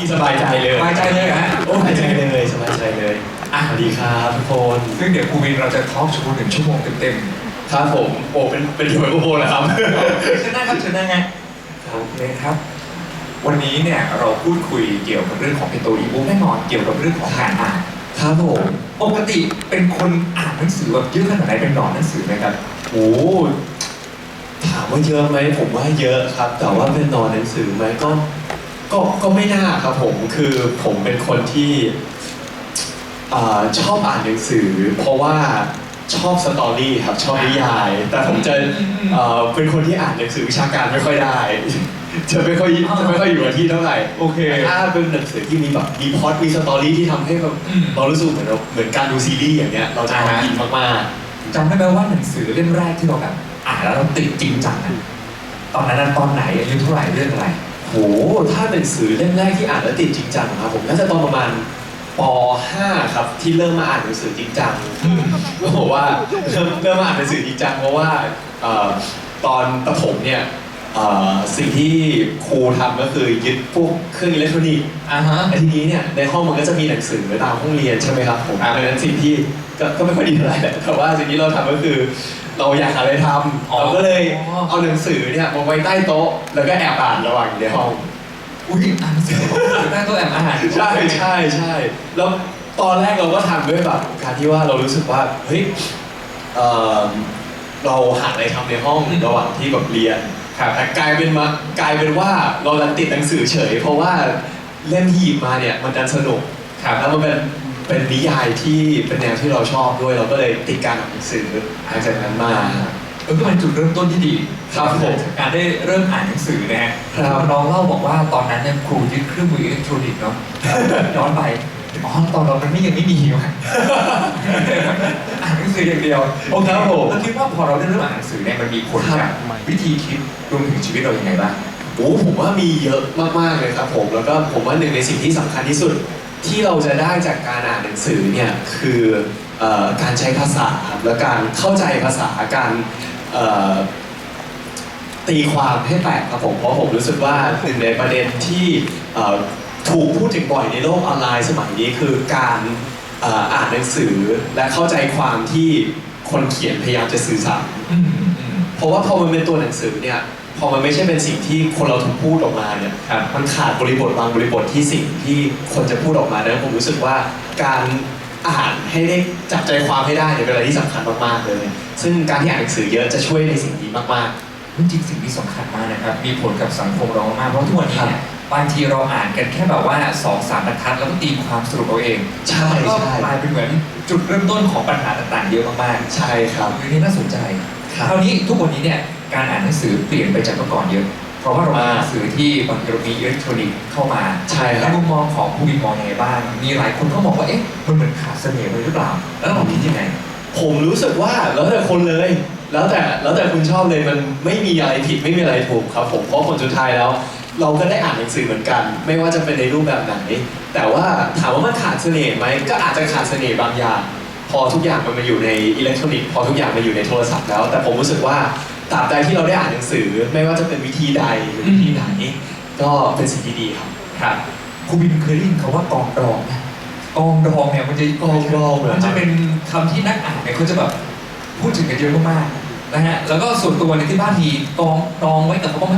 พี่สบายใจเลยสบายใจเลยเหรอฮะโอ้สบายใจเลยสบายใจเลยอะสวัสดีครับทุกคนซึ่งเดี๋ยวครูวินเราจะทอล์กโชว์หนึ่งชั่วโมงเต็มครับผมโอ้เป็นเป็นหน่วยพวกโบแล้วครับๆเชิญนั่งครับเชิญนั่งไงโอเคครับวันนี้เนี่ยเราพูดคุยเกี่ยวกับเรื่องของเป็นตัวอีบุ๊กแน่นอนเกี่ยวกับเรื่องของการอ่านครับผมปกติเป็นคนอ่านหนังสือแบบเยอะขนาดไหนเป็นหนอนหนังสือไหมครับโอ้ถามว่าเยอะไหมผมว่าเยอะครับ แต่ว่าเป็นนอนหนังสือไหมก็ ก็ก็ไม่น่าครับผมคือผมเป็นคนที่อ่าชอบอ่านหนังสือ เพราะว่าชอบสตอรี่ครับชอบนิยาย แต่ผมจะเอ่อเป็นคนที่อ่านหนังสือวิชาการไม่ค่อยได้ จะไม่ค่อยจะไม่ค่อยอยู่กับที่เท่าไหร่โอเคแต่ถ้าเป็นหนังสือที่มีแบบมีพล็อตมีสตอรี่ที่ทำให้แบบอืม เรารู้สึกเหมือนเราเหมือนการดูซีรีส์อย่างเงี้ยเราจะอ่าฮะอินมากจำได้ไหมว่าหนังสือเล่มแรกที่เราแบบอ่านแล้วเราติดจริงจังอะตอนนั้นนะตอนไหนอายุเท่าไหร่เรื่องอะไรๆ โหถ้าหนังสือเล่มแรกที่อ่านแล้วติดจริงจังครับผมน่าจะตอนประมาณป .5 ครับที่เริ่มมาอ่านหนังสือจริงจังอืมก็บอกว่าเริ่มเริ่มมาอ่านหนังสือจริงจังเพราะว่าเอ่อตอนประถมเนี่ยเอ่อสิ่งที่ครูทำก็คือยึดพวกเครื่องอิเล็กทรอนิกส์ อ่าฮะแต่ทีนี้เนี่ยในห้องมันก็จะมีหนังสือตามห้องเรียนใช่ไหมครับผมครับดังนั้นสิ่งที่ก็ก็ไม่ค่อยดีเท่าไหร่แหละแต่ว่าสิ่งที่เราทำก็คือ เราอยากหาอะไรทำอ๋อ เราก็เลยเอาหนังสือเนี่ยมาไว้ใต้โต๊ะ แล้วก็แอบอ่านระหว่างอยู่ในห้อง อุ้ยอ่านหนังสือหน้าตัวแอบอาหารใช่ใช่ใช่แล้วตอนแรกเราก็ทำด้วยแบบการที่ว่าเรารู้สึกว่าเฮ้ยเอ่อเราหาอะไรทำในห้องระหว่างที่แบบเรียนครับแต่กลายเป็นมากลายเป็นว่าเราดันติดหนังสือเฉย เพราะว่าเล่มที่หยิบมาเนี่ยมันดันสนุกครับแล้วมันเป็น เป็นนิยายที่เป็นแนวที่เราชอบด้วย เราก็เลยติดการอ่านหนังสือหลังจากนั้นมา เออก็เป็นจุดเริ่มต้นที่ดีครับผมการได้เริ่มอ่านหนังสือนะฮะครับน้องเล่าบอกว่าตอนนั้นเนี่ยครูยึดเครื่องมืออิเล็กทรอนิกส์เนาะย้อนไปอ๋อตอนเรามันไม่ยังไม่มีว่ะอ่านหนังสืออย่างเดียวโอเคครับผมแล้วคิดว่าพอเราได้เริ่มอ่านหนังสือเนี่ยมันมีผลกับวิธีคิดรวมถึงชีวิตเราอย่างไรบ้างโอ้ผมว่ามีเยอะมากๆเลยครับผมแล้วก็ผมว่าหนึ่งในสิ่งที่สำคัญที่สุด ที่เราจะได้จากการอ่านหนังสือเนี่ยคือเอ่อการใช้ภาษาครับและการเข้าใจภาษาการเอ่อตีความให้แตกครับผมเพราะผมรู้สึกว่าหนึ่งในประเด็นที่เอ่อถูกพูดถึงบ่อยในโลกออนไลน์สมัยนี้คือการเอ่ออ่านหนังสือและเข้าใจความที่คนเขียนพยายามจะสื่อสารอืมอืมเพราะว่าพอมันเป็นตัวหนังสือเนี่ย พอมันไม่ใช่เป็นสิ่งที่คนเราถูกพูดออกมาเนี่ยครับมันขาดบริบทบางบริบทที่สิ่งที่คนจะพูดออกมาดังนั้นผมรู้สึกว่าการอ่านให้ได้จับใจความให้ได้เนี่ยเป็นอะไรที่สำคัญมากๆเลย ซึ่งการที่อ่านหนังสือเยอะจะช่วยในสิ่งนี้มาก จริงๆสิ่งที่สำคัญมากนะครับ มีผลกับสังคมเรามากเพราะทุกวันนี้เนี่ยบางทีเราอ่านกันแค่แบบว่าสองสามบรรทัดแล้วก็ตีความสรุปเอาเองๆใช่แล้วก็ใช่ กลายเป็นเหมือนจุดเริ่มต้นของปัญหาต่างๆ เยอะมากใช่ครับๆคือนี่น่าสนใจ ครับ คราวนี้ทุกวันนี้เนี่ย การอ่านหนังสือเปลี่ยนไปจากเมื่อก่อนเยอะ เพราะว่าเราอ่านอ่าหนังสือที่บางทีเรามีอิเล็กทรอนิกส์เข้ามาใช่คในรับมุมมองของผู้วินมองยังไงบ้าง มีหลายคนก็มองว่าเอ๊ะมันเหมือนขาดเสน่ห์ไปหรือเปล่า แล้วเราคิดยังไง ผมรู้สึกว่าแล้วแต่คนเลย แล้วแต่แล้วแต่คุณชอบเลยมันไม่มีอะไรผิดไม่มีอะไรถูกครับ ผมเพราะผลสุดท้ายแล้ว เราก็ได้อ่านหนังสือเหมือนกัน ไม่ว่าจะเป็นในรูปแบบไหน แต่ว่าถามว่ามันขาดเสน่ห์ไหมก็อาจจะขาดเสน่ห์บางอย่าง พอทุกอย่างมันมาอยู่ในอิเล็กทรอนิกส์พอทุกอย่างมาอยู่ในโทรศัพท์แล้ว แต่ผมรู้สึกว่า ตราบใดที่เราได้อ่านหนังสือ ไม่ว่าจะเป็นวิธีใดหรือวิธีไหน ก็เป็นสิ่งที่ดีครับ ครับครูบินเคยได้ยินคำว่ากองดองไหมกองดองเนี่ยมันจะกองดองเหรอครับมันจะเป็นคำที่นักอ่านเนี่ยเขาจะแบบพูดถึงกันเยอะมากๆนะฮะแล้วก็ส่วนตัวในยที่บ้านมีกองดองไว้กับเขาบ้างไหม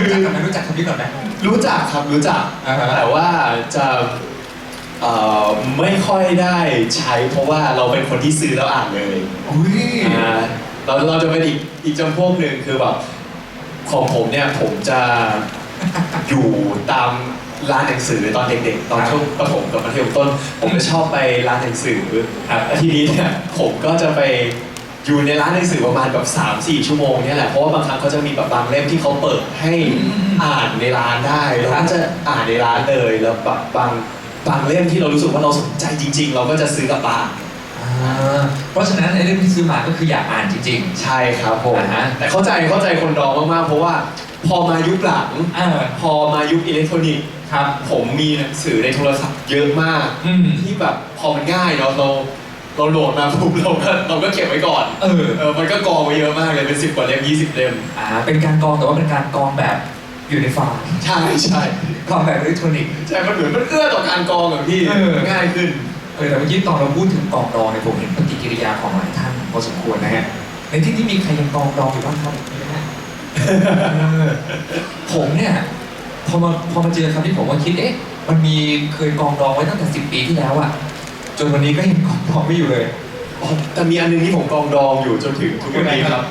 รู้จักกันไหมรู้จักคำนี้ก่อนไหม รู้จักครับรู้จัก อ่าฮะ แต่ว่าจะเอ่อไม่ค่อยได้ใช้เพราะว่าเราเป็นคนที่ซื้อแล้วอ่านเลยอุ้ย อ่า เราเราจะเป็นอีกอีกจำพวกหนึ่งคือแบบของผมเนี่ยผมจะอยู่ตามร้านหนังสือตอนเด็กๆ ตอนช่วงประถมกับมัธยมต้น ผมจะชอบไปร้านหนังสือครับแล้วทีนี้เนี่ยผมก็จะไปอยู่ในร้านหนังสือประมาณแบบ3 4 ชั่วโมงเนี่ยแหละเพราะว่าบางครั้งเขาจะมีแบบบางเล่มที่เขาเปิดให้อ่านในร้านได้เราก็จะอ่านในร้านเลยแล้วแบบบางบางเล่มที่เรารู้สึกว่าเราสนใจจริง ๆ เราก็จะซื้อกลับบ้านอ่า เพราะฉะนั้นไอ้เรื่องที่ซื้อมาก็คืออยากอ่านจริง ใช่ครับผมอ่าฮะ แต่เข้าใจเข้าใจคนดองมากๆ เพราะว่าพอมายุคหลัง ๆอ่าพอมายุคอิเล็กทรอนิกส์ครับ ผมมีหนังสือในโทรศัพท์เยอะมาก อืม ที่แบบพอมันง่ายเนาะเราเราโหลดมาปุ๊บเราก็เราก็เก็บไว้ก่อนเออ เออมันก็กองไว้เยอะมากเลยเป็นสิบกว่าเล่มยี่สิบเล่มอ่า เป็นการกองแต่ว่าเป็นการกองแบบอยู่ในไฟล์ใช่ใช่กรองแบบอิเล็กทรอนิกส์ ใช่มันเหมือนมันเอื้อต่อการกรองอะพี่เออง่ายขึ้น เออแต่เมื่อกี้ตอนเราพูดถึงกรองดองเนี่ยผมเห็นปฏิกิริยาของหลายท่านพอสมควรนะฮะในที่นี้มีใครยังกรองดองอยู่บ้างครับมีไหมฮะเออผมเนี่ยพอมาพอมาเจอคำที่ผมว่าคิดเอ๊ะมันมีเคยกรองดองไว้ตั้งแต่สิบปีที่แล้วอะจนวันนี้ก็ยังกรองดองไม่อยู่เลยอ๋อแต่มีอันหนึงที่ผมกรองดองอยู่จนถึงทุกวันนี้ครับ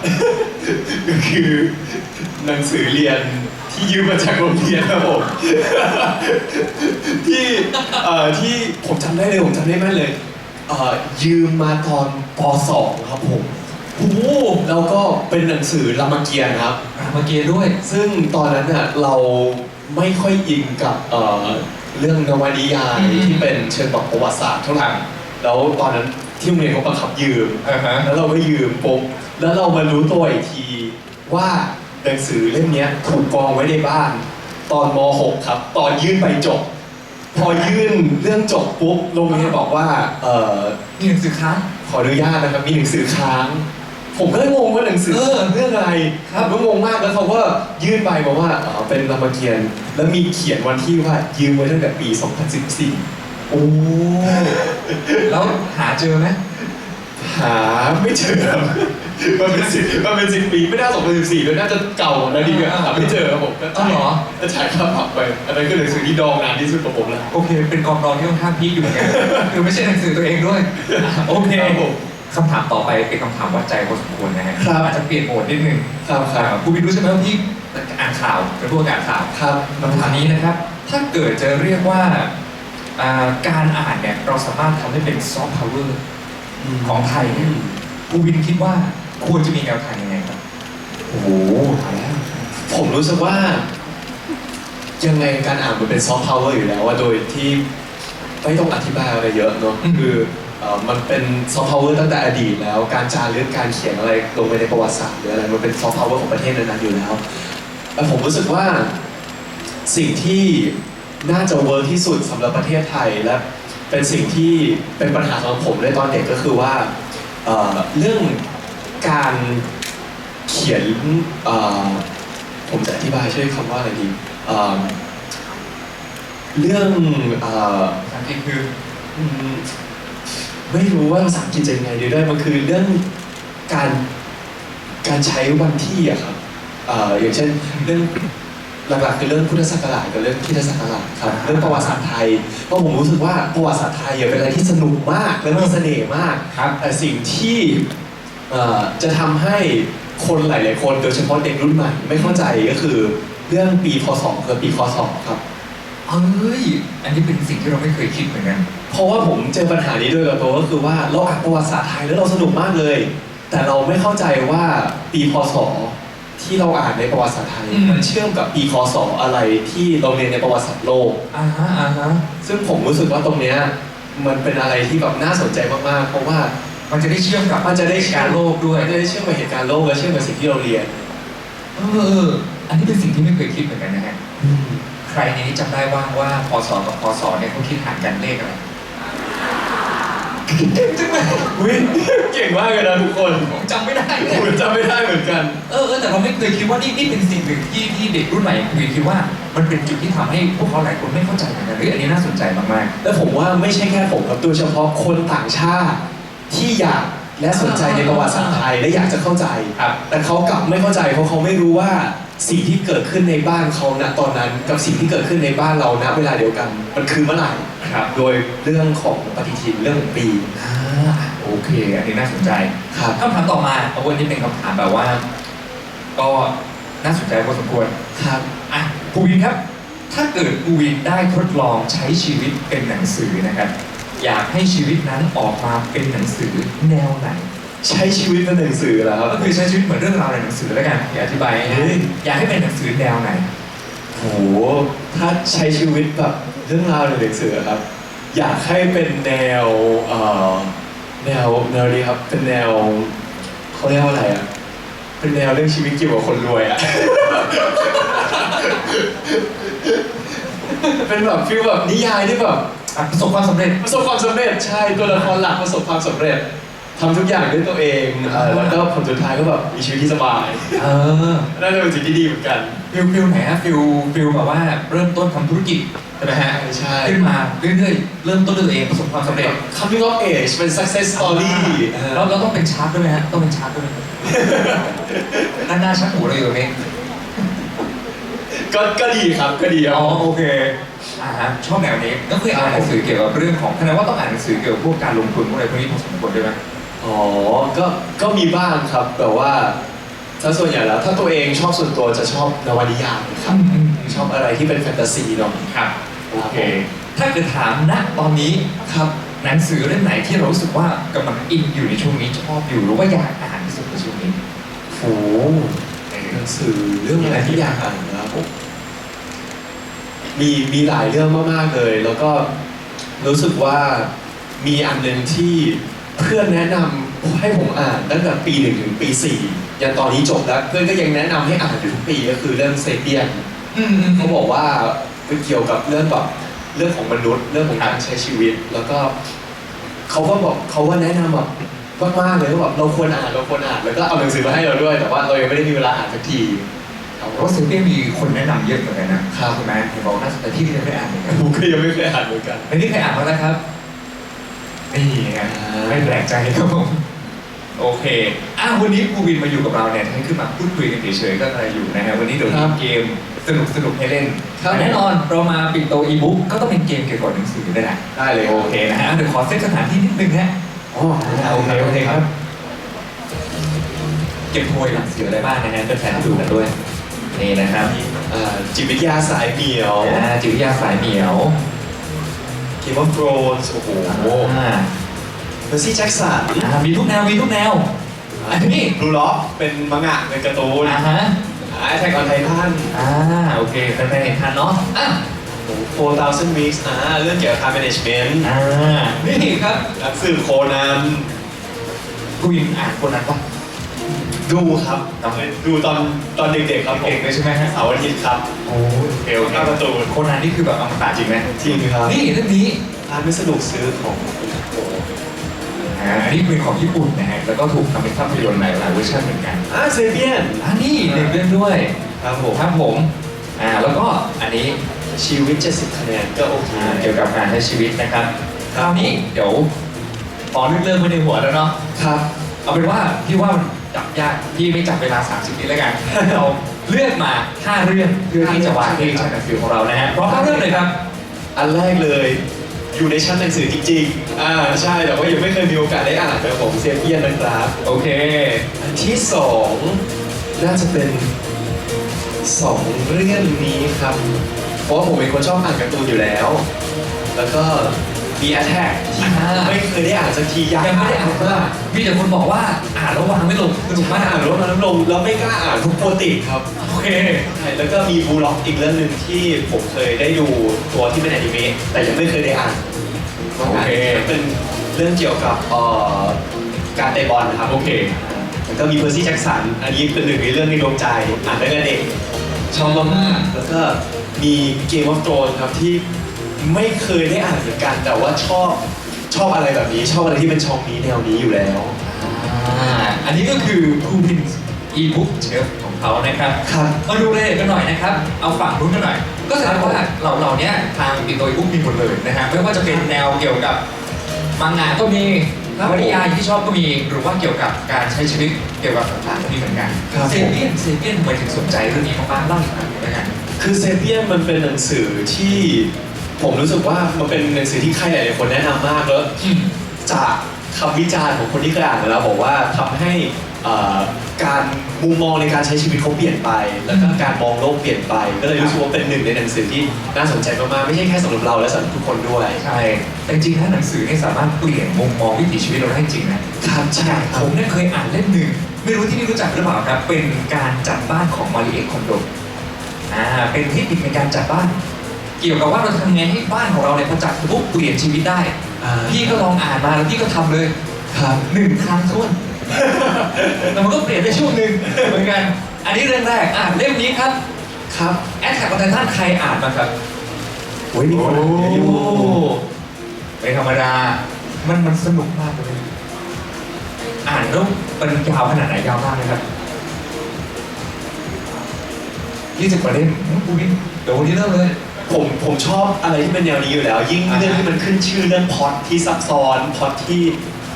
ก็คือหนังสือเรียน ที่ยืมมาจากโรงเรียนครับผม ที่เอ่อที่ผมจำได้เลยผมจำได้แม่นเลยเอ่อยืมมาตอนป .2 ครับผมโอ้โหแล้วก็เป็นหนังสือรามเกียรติ์ครับรามเกียรติ์ด้วย ซึ่งตอนนั้นน่ะเราไม่ค่อยอินกับเอ่อเรื่องนวนิยายอืม ที่เป็นเชิงแบบประวัติศาสตร์เท่าไหร่แล้วตอนนั้นที่โรงเรียนเขาบังคับยืม อ่าฮะ แล้วเราก็ยืมปุ๊บแล้วเรามารู้ตัวอีกทีว่า หนังสือเล่มเนี้ยถูกกองไว้ในบ้าน ตอนม .6 ครับ ตอนยื่นไปจบ พอยื่นเรื่องจบปุ๊บโรงเรียนบอกว่าเอ่อมีหนังสือค้างขออนุญาตนะครับมีหนังสือค้าง ผมก็เลยงงว่าหนังสือเออเรื่องอะไรครับผมก็งงมากแล้วเขาก็ยื่นไปบอกว่าอ๋อเป็นรามเกียรติ์แล้วมีเขียนวันที่ว่ายืมไว้ตั้งแต่ปี 2014 โอ้แล้วหาเจอไหมหาไม่เจอครับ มันเป็นสิบมันเป็นสิบปีไม่น่า2014เลยน่าจะเก่าแล้วดีกว่าหาไม่เจอครับผมก็อ้าวเหรอ ก็จ่ายค่าปรับไปอันนั้นคือหนังสือที่ดองนานที่สุดของผมแล้ว โอเค เป็นกองรองที่ค่อนข้างพีคอยู่เหมือนกันคือไม่ใช่หนังสือตัวเองด้วยอะโอเคครับผมคำถามต่อไปเป็นคำถามวัดใจพอสมควรนะฮะครับ อาจจะเปลี่ยนโหมดนิดนึงครับคอ่ารับคุณวินรู้ใช่ไหมว่าพี่อ่านข่าวเป็นผู้อ่านข่าว ครับคำถามนี้นะครับ ถ้าเกิดจะเรียกว่าอ่าการอ่านเนี่ยเราสามารถทำให้เป็นซอฟต์พาวเวอร์ของไทยเนี่ยคุณวินคิดว่า ควรจะมีแนวทางยังไงครับ โอ้โหตายแล้วผมรู้สึกว่า ยังไงการอ่านมันเป็นซอฟต์พาวเวอร์อยู่แล้วว่าโดยที่ไม่ต้องอธิบายอะไรเยอะเนอะอืม คือเอ่อมันเป็นซอฟต์พาวเวอร์ตั้งแต่อดีตแล้ว การจารึกการเขียนอะไรลงไปในประวัติศาสตร์หรืออะไรมันเป็นซอฟต์พาวเวอร์ของประเทศนั้นๆอยู่แล้วแต่ผมรู้สึกว่าสิ่งที่น่าจะเวิร์กที่สุดสำหรับประเทศไทยและเป็นสิ่งที่เป็นปัญหาสำหรับผมในตอนเด็กก็คือว่า เอ่อเรื่อง การเขียนเอ่อผมจะอธิบายใช้คำว่าอะไรดีเอ่อเรื่องเอ่อภาษาอังกฤษคืออืมไม่รู้ว่าภาษาอังกฤษจะยังไงดีด้วยมันคือเรื่องการการใช้วันที่อะครับเอ่ออย่างเช่นเรื่องหลักๆคือเรื่องพุทธศักราชกับเรื่องคริสตศักราชครับเรื่องประวัติศาสตร์ไทยเพราะผมรู้สึกว่าประวัติศาสตร์ไทยอะเป็นอะไรที่สนุกมากและมีเสน่ห์มาก ครับ แต่สิ่งที่เอ่อ จะทำให้คนหลาย ๆ คนโดยเฉพาะเด็กรุ่นใหม่ไม่เข้าใจก็คือเรื่องปีพศกับปีคศครับเอ้ย อันนี้เป็นสิ่งที่เราไม่เคยคิดเหมือนกัน เพราะว่าผมเจอปัญหานี้ด้วยกับตัวก็คือว่าเราอ่านประวัติศาสตร์ไทยแล้วเราสนุกมากเลย แต่เราไม่เข้าใจว่าปีพศที่เราอ่านในประวัติศาสตร์ไทยอืมมันเชื่อมกับปีคศอะไรที่เราเรียนในประวัติศาสตร์โลกอ่าฮะอ่าฮะซึ่งผมรู้สึกว่าตรงเนี้ยมันเป็นอะไรที่แบบน่าสนใจมาก ๆ เพราะว่า มันจะได้เชื่อมกับมันจะได้เหตุการณ์โลกด้วยมันจะได้เชื่อมกับเหตุการณ์โลกและเชื่อมกับสิ่งที่เราเรียนเออเอออันนี้เป็นสิ่งที่ไม่เคยคิดเหมือนกันนะฮะใครในนี้จำได้ว่าว่าพศกับพศเนี่ยเขาคิดหารกันเลขอะไรเก่งจังเลยอุ๊ยเก่งมากเลยนะทุกคนผมจำไม่ได้เลผมยจำไม่ได้เหมือนกันเออเออแต่เราไม่เคยคิดว่านี่นี่เป็นสิ่งหนึ่งที่ที่เด็กรุ่นใหม่เคยคิดว่ามันเป็นจุดที่ทำให้พวกเขาหลายคนไม่เข้าใจเหมือนกันเฮ้ยอันนี้น่าสนใจมากและผมว่าไม่ใช่แค่ผมครับโดยเฉพาะคนต่างชาติ ที่อยากและสนใจในประวัติศาสตร์ไทยและอยากจะเข้าใจๆครับ แต่เขากลับไม่เข้าใจเพราะเขาไม่รู้ว่าสิ่งที่เกิดขึ้นในบ้านเขาณตอนนั้น กับสิ่งที่เกิดขึ้นในบ้านเราณเวลาเดียวกัน มันคือเมื่อไหร่ครับ โดยเรื่องของปฏิทินเรื่องของปี อ่าโอเค อันนี้น่าสนใจครับ คำถามต่อมาเอาวันนี้เป็นคำถามแบบว่า ก็น่าสนใจพอสมควรครับอะภูวินครับ ถ้าเกิดภูวินได้ทดลองใช้ชีวิตเป็นหนังสือนะครับ อยากให้ชีวิตนั้นออกมาเป็นหนังสือแนวไหน ใช้ชีวิตเป็นหนังสือแล้วครับก็คือใช้ชีวิตเหมือนเรื่องราวในหนังสือแล้วกันอย่าอธิบายเฮ้นะยอยากให้เป็นหนังสือแนวไหนโหถ้าใช้ชีวิตแบบเรื่องราวในหนังสือครับ อยากให้เป็นแนวเอ่อแนวแนวนี้ครับเป็นแนวเขาเรียกว่าอะไรอะเป็นแนวเรื่องชีวิตเกี่ยวกับคนรวยอะ เป็นแบบฟิลแบบนิยายที่แบบอะ ประสบความสำเร็จ ประสบความสำเร็จใช่ตัวละครหลักประสบความสำเร็จทำทุกอย่างด้วยตัวเองเอ่อแล้วก็ผลสุดท้ายก็แบบมีชีวิตที่สบายเออน่าจะเป็นสิ่งที่ดีเหมือนกัน ฟิลฟิลไหนฮะฟิลฟิลแบบว่าเริ่มต้นทำธุรกิจใช่ไหมฮะใช่ ขึ้นมาเรื่อยๆ เริ่มต้นด้วยตัวเองประสบความสำเร็จ coming of age เป็น success story แล้วเราต้องเป็นชาร์ปด้วยไหมฮะต้องเป็นชาร์ปด้วยไหมด้านหน้าชักหูเราอยู่ตรงนี้ก็ก็ดีครับก็ดีครัอ๋บอโอเค อ่าฮะชอบแนวนี้ก็เคยอ่านหนังสือเกี่ยวกับเรื่องของแสดงว่าต้องอ่านหนังสือเกี่ยวกับพวกการลงทุนพวกอะไรพวกนี้พอสมควรด้วยไหมอ๋อ ก็ ก็มีบ้างครับ แต่ว่าถ้าส่วนใหญ่แล้ว ถ้าตัวเองชอบส่วนตัวจะชอบนวนิยายครับ ชอบอะไรที่เป็นแฟนตาซีเนาะครับโอเค ถ้าเกิดถามณตอนนี้ครับหนังสือเล่มไหนที่เรารู้สึกว่ากำลังอินอยู่ในช่วงนี้ชอบอยู่หรือว่าอยากอ่านที่สุดในช่วงนี้โอ้หนังสือเรื่องอะไรที่อยากอ่านนะครับผ มมีมีหลายเรื่องมากๆเลย แล้วก็รู้สึกว่ามีอันหนึ่งที่เพื่อนแนะนำให้ผมอ่านตั้งแต่ปีหนึ่งถึงปีสี่ยันตอนนี้จบแล้ว เพื่อนก็ยังแนะนำให้อ่านอยู่ทุกปีก็คือเรื่องเซเปียนอืม เขาบอกว่าเป็นเกี่ยวกับเรื่องแบบเรื่องของมนุษย์เรื่องของการใช้ชีวิต แล้วก็เขาก็บอกเขาว่าแนะนำแบบมากๆเลยว่าแบบเราควรอ่านเราควรอ่านแล้วก็เอาหนังสือมาให้เราด้วย แต่ว่าเรายังไม่ได้มีเวลาอ่านสักที ครับเพผมราะเซเปียนมีคนแนะนำเยอะเหมือนกันนะครับ ใช่ไหมเห็นบอกน่าสนใจที่ยังไม่ได้อ่านเหมือนกันผมก็ยังไม่เคยอ่านเหมือนกันอันนี้ใครอ่านบ้างนะครับนี่ไงอ่าไม่แปลกใจครับผมโอเคอะวันนี้ภูวินมาอยู่กับเราเนี่ยให้ขึ้นมาพูดคุยกันเฉยๆก็อะไรอยู่นะฮะวันนี้เดี๋ยวมีเกมสนุกสนุกๆให้เล่นครับแต่แน่นอนเรามาปิดโตอีบุ๊กก็ต้องเป็นเกมเกี่ยวกับหนังสือด้วยนะได้เลยโอเคนะฮะเดี๋ยวขอเซตสถานที่นิดนึงฮะ อ๋อโอเคโอเคครับ เก็บโพยหนังสืออะไรบ้างนะฮะเป็นแฟนดูกันด้วย นี่นะครับอ่าจิตวิทยาสายเหมียว อ่าจิตวิทยาสายเหมียวเกมออฟโ o นส์โอ้โหอ่าเมอร์ซี่แจ็คสันอ่ามีทุกแนวมีทุกแนว อันนี้บลูล็อกเป็นมังงะเป็นการ์ตูนอ่าฮะแอทแทกออนไททันอ่าโอเคแฟนๆเห็นทันเนาะอะ4,000 weeks อ่าเรื่องเกี่ยวกับ time management อ่านี่ครับ หนังสือโคนันผู้หญิงอ่านคนนั้นปะ ดูครับดูตอนตอนเด็กๆครับผมเก่งเลยใช่ไหมฮะเสาร์อาทิตย์ครับโอ้เอลหน้าประตูคนนั้นนี่คือแบบอมตะจริงไหมจริงครับนี่เรื่องนี้ร้านไม่สนุกซื้อของโอ้โหอ่าอันนี้เป็นของญี่ปุ่นนะฮะแล้วก็ถูกทำเป็นภาพยนตร์หลายๆเวอร์ชันเหมือนกันอ่าเซเปียนอันนี้เด็กเล่นด้วยครับผมครับผมอ่าแล้วก็อันนี้ชีวิต70คะแนนก็โอเคอ่าเกี่ยวกับการใช้ชีวิตนะครับคราวนี้เดี๋ยวพอนึกเริ่มไม่ในหัวแล้วเนาะครับเอาเป็นว่าพี่ว่ามัน จับยากพี่ไม่จับเวลา 30วิแล้วกัน เราเลือกมา 5 เรื่องเพื่อที่จะวางที่ชั้นหนังสือของเรานะฮะพร้อมเรื่องเลยครับ อันแรกเลย อยู่ในชั้นหนังสือจริงๆ อ่าใช่แต่ว่ายังไม่เคยมีโอกาสได้อ่านแต่ผมเซเปียนนะครับโอเค อันที่สองน่าจะเป็นสองเรื่องนี้ครับ เพราะว่าผมเป็นคนชอบอ่านการ์ตูนอยู่แล้ว แล้วก็ มีแอทแทกที่อ่าไม่เคยได้อ่านสักทีอยากยังไม่ได้อ่านมากมีแต่คนบอกว่าอ่านแล้ววางไม่ลงสนุกมามากอ่านรถมาน้ำลงแล้วไม่กล้าอ่านทุกโปรติกครับโอเคใช่แล้วก็มีบูล็อกอีกเรื่องหนึ่งที่ผมเคยได้ดูตัวที่เป็นอนิเมะแต่ยังไม่เคยได้อ่านโอเคเป็นเรื่องเกี่ยวกับเอ่อการเตะบอลนะครับโอเคแล้วก็มีเพอร์ซี่แจ็คสันอันนี้เป็นหนึ่งในเรื่องในดวงใจอ่านตั้งแต่เด็กชอบมากๆแล้วก็มีเกม of Thrones ครับที่ ไม่เคยได้อ่านเหมือนกัน แต่ว่าชอบชอบอะไรแบบนี้ ชอบอะไรที่เป็นช่องนี้แนวนี้อยู่แล้ว อ่าอันนี้ก็คือคูบินอีบุ๊กเชฟของเขานะครับ ครับ มาดูรายละเอียดกันหน่อยนะครับ เอาฝั่งนู้นกันหน่อย ก็แสดงว่าเราเราเนี้ยทางปิโตอีบุ๊กมีหมดเลยนะฮะไม่ว่าจะเป็นแนวเกี่ยวกับมังงะก็มีครับวรรณนิยายที่ชอบก็มีหรือว่าเกี่ยวกับการใช้ชีวิตเกี่ยวกับต่างๆก็มีเหมือนกันครับ เซเปียนเซเปียนทำไมถึงสนใจเรื่องนี้มากๆเล่าอีกหน่อยได้ไหมคือเซเปียนมันเป็นหนังสือที่ ผมรู้สึกว่ามันเป็นหนังสือที่ใครหลายๆคนแนะนำมากแล้วอืมจากคำวิจารณ์ของคนที่เคยอ่านมาแล้วบอกว่าทำให้เอ่อการมุมมองในการใช้ชีวิตเขาเปลี่ยนไป แล้วก็การมองโลกเปลี่ยนไป ก็เลยรู้สึกว่าเป็นหนึ่งในหนังสือที่น่าสนใจมากๆไม่ใช่แค่สำหรับเราและสำหรับทุกคนด้วย ใช่แต่จริงๆถ้าหนังสือเนี่ยสามารถเปลี่ยนมุมมองวิถีชีวิตเราได้จริงนะครับใช่คผรับมเนี่ยเคยอ่านเล่มหนึ่ง ไม่รู้ที่นี่รู้จักหรือเปล่าครับ เป็นการจัดบ้านของมาริเอะคอนโดอ่าเป็นเทคนิคในการจัดบ้าน เกี่ยวกับว่าเราทำไงให้บ้านของเราเนี่ยพอจัดปุ๊บเปลี่ยนชีวิตได้ อ่า พี่ก็ลองอ่านมาแล้วพี่ก็ทำเลยครับ หนึ่งครั้งท้วน แต่มันก็เปลี่ยนไปช่วงหนึ่งเหมือนกัน อันนี้เรื่องแรกอะเล่มนี้ครับครับแอดแท็กของไททันใครอ่านบ้างครับ โอ้ยมีคนอ่านเยอะอยู่ไม่ธรรมดา มันมันสนุกมากเลย อ่านแล้วมันยาวขนาดไหนยาวมากเลยครับ20กว่าเล่มปูวินเดี๋ยววันนี้เริ่มเลย ผมผมชอบอะไรที่เป็นแนวนี้อยู่แล้ว ยิ่งอ่าฮะเรื่องที่มันขึ้นชื่อเรื่องพล็อตที่ซับซ้อนพล็อตที่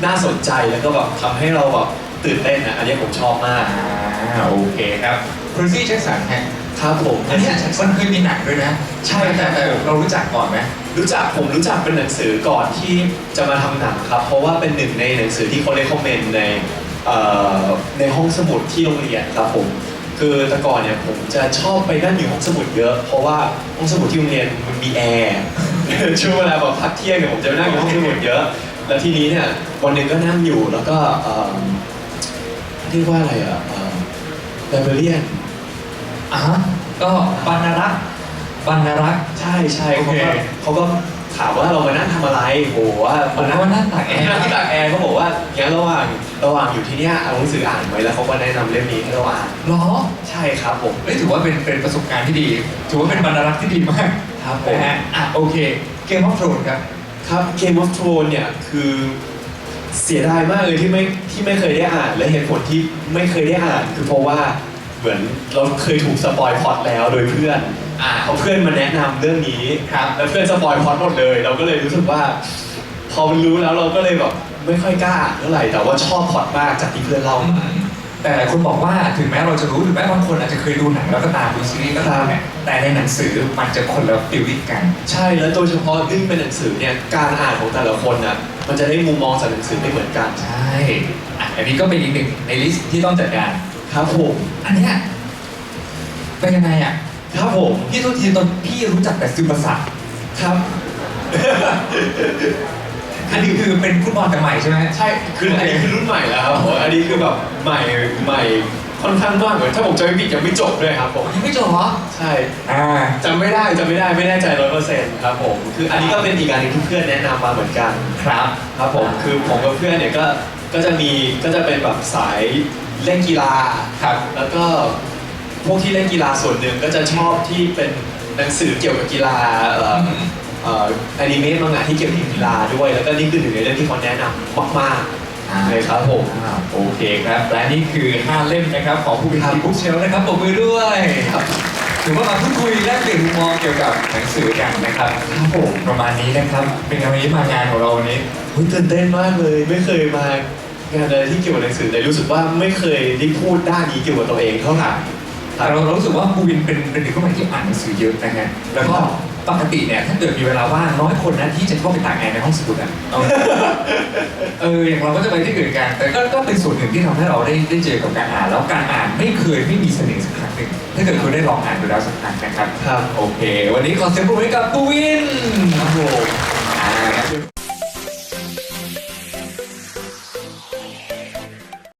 น่าสนใจแล้วก็แบบทำให้เราแบบตื่นเต้นนะอันนี้ผมชอบมากอ่าโอเคครับครูซี่แจ็คสันฮะครับผมอันเนี้ยมันเคยมีหนังด้วยนะใช่แต่แต่เรารู้จักก่อนไหมรู้จักผมรู้จักเป็นหนังสือก่อนที่จะมาทำหนังครับ เพราะว่าเป็นหนึ่งในหนังสือที่เขาเลคคอมเมนต์ในเอ่อในห้องสมุดที่โรงเรียนครับผม คือแต่ก่อนเนี่ยผมจะชอบไปนั่งอยู่ห้องสมุดเยอะ เพราะว่าห้องสมุดที่โรงเรียนมันมีแอร์ ช่วงเวลาแบบพักเที่ยงเนี่ยผมจะไปนั่งอยู่ห้องสมุดเยอะ แล้วทีนี้เนี่ยวันหนึ่งก็นั่งอยู่แล้วก็เอ่อเรียกว่าอะไรอะไลบรารีนอะฮะก็บรรณรักษ์บรรณรักษ์ ใช่ใช่โอเขาเคก็เขาก็ ถามว่าเรามานั่งทำอะไรโอ้โหว่าผมว่านั่งตากแอร์นั่งที่ตากแอร์เขาบอกว่างั้นระหว่างระหว่างอยู่ที่เนี้ยเอาหนังสืออ่านไว้แล้วเขาก็แนะนำเล่มนี้ให้เราอ่านเหรอใช่ครับผมเฮ้ยถือว่าเป็นเป็นประสบการณ์ที่ดี ถือว่าเป็นบรรณรักษ์ที่ดีมากครับผม นะฮะอะโอเค เกมออฟโทนครับ ครับ Game of Thrones เนี่ยคือเสียดายมากเลยที่ไม่ที่ไม่เคยได้อ่านและเหตุผลที่ไม่เคยได้อ่าน คือเพราะว่าเหมือนเราเคยถูกสปอยพล็อตแล้วโดยเพื่อน อ่า เขาเพื่อนมาแนะนำเรื่องนี้ครับแล้วเพื่อนสปอยพล็อตหมดเลย เราก็เลยรู้สึกว่า พอมันรู้แล้วเราก็เลยแบบไม่ค่อยกล้าอ่านเท่าไหร่แต่ว่าชอบพล็อตมากจากที่เพื่อนเล่ามา แต่หลายคนบอกว่าถึงแม้เราจะรู้หรือแม้บางคนอาจจะเคยดูหนังแล้วก็ตามดูซีรีส์ก็ตามเนี่ยแต่ในหนังสือมันจะคนละฟิลลิ่งกัน ใช่แล้วโดยเฉพาะยิ่งเป็นหนังสือเนี่ยการอ่านของแต่ละคนน่ะมันจะได้มุมมองจากหนังสือไม่เหมือนกันใช่อะอันนี้ก็เป็นอีกหนึ่งในลิสต์ที่ต้องจัดการ ครับผม อันเนี้ยเป็นยังไงอะ ครับผมพี่โทุกทีตอนพี่รู้จักแต่ซิลประสักครับ อันนี้คือเป็นฟุตบอลแต่ใหม่ใช่ไหม ใช่คืออันนี้คือรุ่นใหม่แล้วครับผมอันนี้คือแบบใหม่ใหม่ค่อนข้างมากเลยถ้าผมจำไม่ผิดยังไม่จบด้วยครับผมยังไม่จบเหรอ ใช่อ่าจำไม่ได้จำไม่ได้ไม่แน่ใจร้อยเปอร์เซ็นต์ครับผมคืออันนี้ก็เป็นอีกการหนึงที่เพื่อนแนะนำมาเหมือนกันครับ ครับผมคือผมกับเพื่อนเนี่ยก็ก็จะมีก็จะเป็นแบบสายเล่นกีฬาครับ แล้วก็ พวกที่เล่นกีฬาส่วนหนึ่งก็จะชอบที่เป็นหนังสือเกี่ยวกับกีฬาเอ่ออืมเอ่ออนิเมะมังงะที่เกี่ยวกับกีฬาด้วย แล้วก็นี่คือหนึ่งในเรื่องที่เขาแนะนำมากอ่าๆเลยครับผม อ่าโอเคครับ และนี่คือ 5 เล่มนะครับ ของผู้บริหารบุ๊กเชลนะครับปรบมือด้วยครับถือว่ามาพูดคุยแลกเปลี่ยนมุมมองเกี่ยวกับหนังสือกันนะครับครับผม ประมาณนี้นะครับ เป็นไงวันนี้มางานของเราวันนี้ เฮ้ยตื่นเต้นมากเลยไม่เคยมางานอะไรที่เกี่ยวกับหนังสือเลยรู้สึกว่าไม่เคยได้พูดด้านนี้เกี่ยวกับตัวเองเท่าไหร่ค แต่รับเราเรารู้สึกว่าภูวินเป็นเป็นเด็กรุ่นใหม่ที่อ่านหนังสือเยอะนะฮะแล้วก็ครับปกติเนี่ยถ้าเกิดมีเวลาว่างน้อยคนนะที่จะเข้าไปตากแอร์ในห้องสมุดอะเอาเอออย่างเราก็จะไปที่อื่นกัน แต่ก็ก็เป็นส่วนหนึ่งที่ทำให้เราได้ได้เจอกับการอ่าน แล้วการอ่านไม่เคยไม่มีเสน่ห์สักครั้งหนึ่งถ้าเกิดคุณได้ลองอ่านดูแล้วสักครั้งนะครับ ครับ โอเค วันนี้ขอเสียงปรบมือให้กับปูวิน